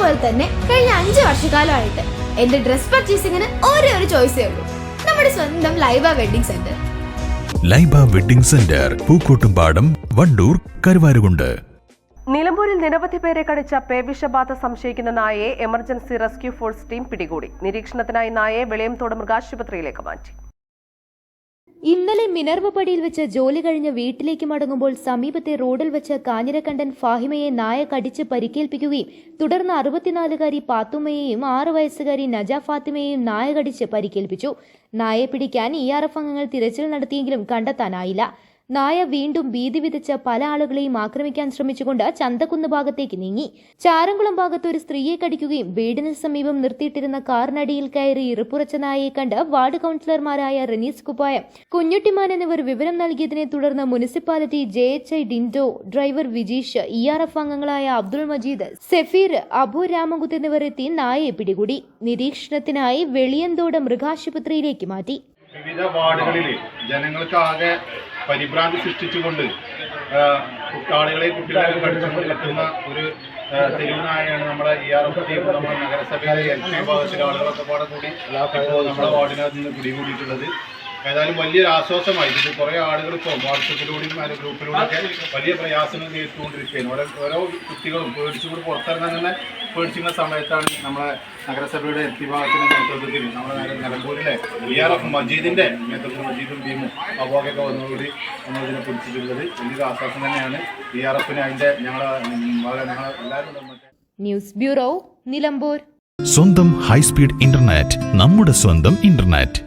പോലെ തന്നെ കഴിഞ്ഞ അഞ്ചു വർഷക്കാലമായിട്ട് എന്റെ ഡ്രസ് പർച്ചേസിംഗിന് ഒരേ ഒരു ചോയ്സേ ഉള്ളൂ. നമ്മുടെ സ്വന്തം Laiba wedding centre. Laiba wedding centre Pookkottumpadam Wandoor Karuvarakundu. നിലമ്പൂരിൽ നിരവധി പേരെ കടിച്ച പേവിഷബാധ സംശയിക്കുന്ന നായയെ എമർജൻസി റെസ്ക്യൂ ഫോഴ്സ് ടീം പിടികൂടി. നിരീക്ഷണത്തിനായി നായയെ വെളിയംതോട് മൃഗാശുപത്രിയിലേക്ക് മാറ്റി. ഇന്നലെ മിനർവപടിയിൽ വെച്ച് ജോലി കഴിഞ്ഞ് വീട്ടിലേക്ക് മടങ്ങുമ്പോൾ സമീപത്തെ റോഡിൽ വെച്ച് കാഞ്ഞിരക്കണ്ടൻ ഫാഹിമയെ നായ കടിച്ച് പരിക്കേൽപ്പിക്കുകയും തുടർന്ന് അറുപത്തിനാലുകാരി പാത്തുമ്മയെയും ആറ് വയസ്സുകാരി നജ ഫാത്തിമയെയും നായ കടിച്ച് പരിക്കേൽപ്പിച്ചു. നായയെ പിടിക്കാൻ ഇ ആർ എഫ് അംഗങ്ങൾ തിരച്ചിൽ നടത്തിയെങ്കിലും കണ്ടെത്താനായില്ല. നായ വീണ്ടും ഭീതി വിതച്ച് പല ആളുകളെയും ആക്രമിക്കാൻ ശ്രമിച്ചുകൊണ്ട് ചന്തക്കുന്ന് ഭാഗത്തേക്ക് നീങ്ങി. ചാരംകുളം ഭാഗത്ത് ഒരു സ്ത്രീയെ കടിക്കുകയും വീടിന് സമീപം നിർത്തിയിട്ടിരുന്ന കാറിനടിയിൽ കയറി ഇറുപ്പുറച്ച നായയെ കണ്ട് വാർഡ് കൗൺസിലർമാരായ റനീസ് കുപ്പായം കുഞ്ഞുട്ടിമാൻ എന്നിവർ വിവരം നൽകിയതിനെ തുടർന്ന് municipality J H I Dinto driver Vijeesh E R F അംഗങ്ങളായ അബ്ദുൾ മജീദ് സെഫീർ അബു രാമകുത്ത് എന്നിവർ എത്തി നായയെ പിടികൂടി. നിരീക്ഷണത്തിനായി വെളിയന്തോട് മൃഗാശുപത്രിയിലേക്ക് മാറ്റി. വിവിധ വാർഡുകളിൽ ജനങ്ങൾക്ക് ആകെ പരിഭ്രാന്തി സൃഷ്ടിച്ചുകൊണ്ട് കുട്ടാളികളെ കുട്ടികളെ പഠിച്ചുകൊണ്ട് എത്തുന്ന ഒരു തെരുവിനായാണ് നമ്മുടെ ഇ ആർ എഫ് ടീം നമ്മുടെ നഗരസഭയിലെ എൽ പി വിഭാഗത്തിലെ ആളുകളൊക്കെ പാടെ കൂടി നമ്മുടെ വാർഡിനകത്ത് നിന്ന് പിടികൂടിയിട്ടുള്ളത് ഏതായാലും വലിയൊരു ആശ്വാസമായി. ഇത് കുറേ ആളുകൾ വാട്സപ്പിലൂടെയും അതിന്റെ ഗ്രൂപ്പിലൂടെയൊക്കെ വലിയ പ്രയാസങ്ങൾ നേരിട്ടുകൊണ്ടിരിക്കുകയാണ്. ഓരോ ഓരോ കുട്ടികളും പേടിച്ചുകൊണ്ട് പുറത്തിറങ്ങാൻ തന്നെ പേടിച്ചിരുന്ന സമയത്താണ് നമ്മുടെ നഗരസഭയുടെ എൽ പി വിഭാഗത്തിന്റെ നേതൃത്വത്തിൽ നമ്മുടെ ഇ ആർ എഫ് മജീദിന്റെ നേതൃത്വത്തിൽ മജീദും ടീമും അബോഗൊക്കെ വന്നുകൂടി നമ്മൾ ഇതിനെ പിടിച്ചിട്ടുള്ളത് വലിയൊരു ആശ്വാസം തന്നെയാണ് ഇ ആർ എഫിന് അതിന്റെ ഞങ്ങളെ ഞങ്ങൾ എല്ലാവരും ന്യൂസ് ബ്യൂറോ നിലമ്പൂർ. സ്വന്തം ഹൈസ്പീഡ് ഇന്റർനെറ്റ് നമ്മുടെ സ്വന്തം ഇന്റർനെറ്റ്.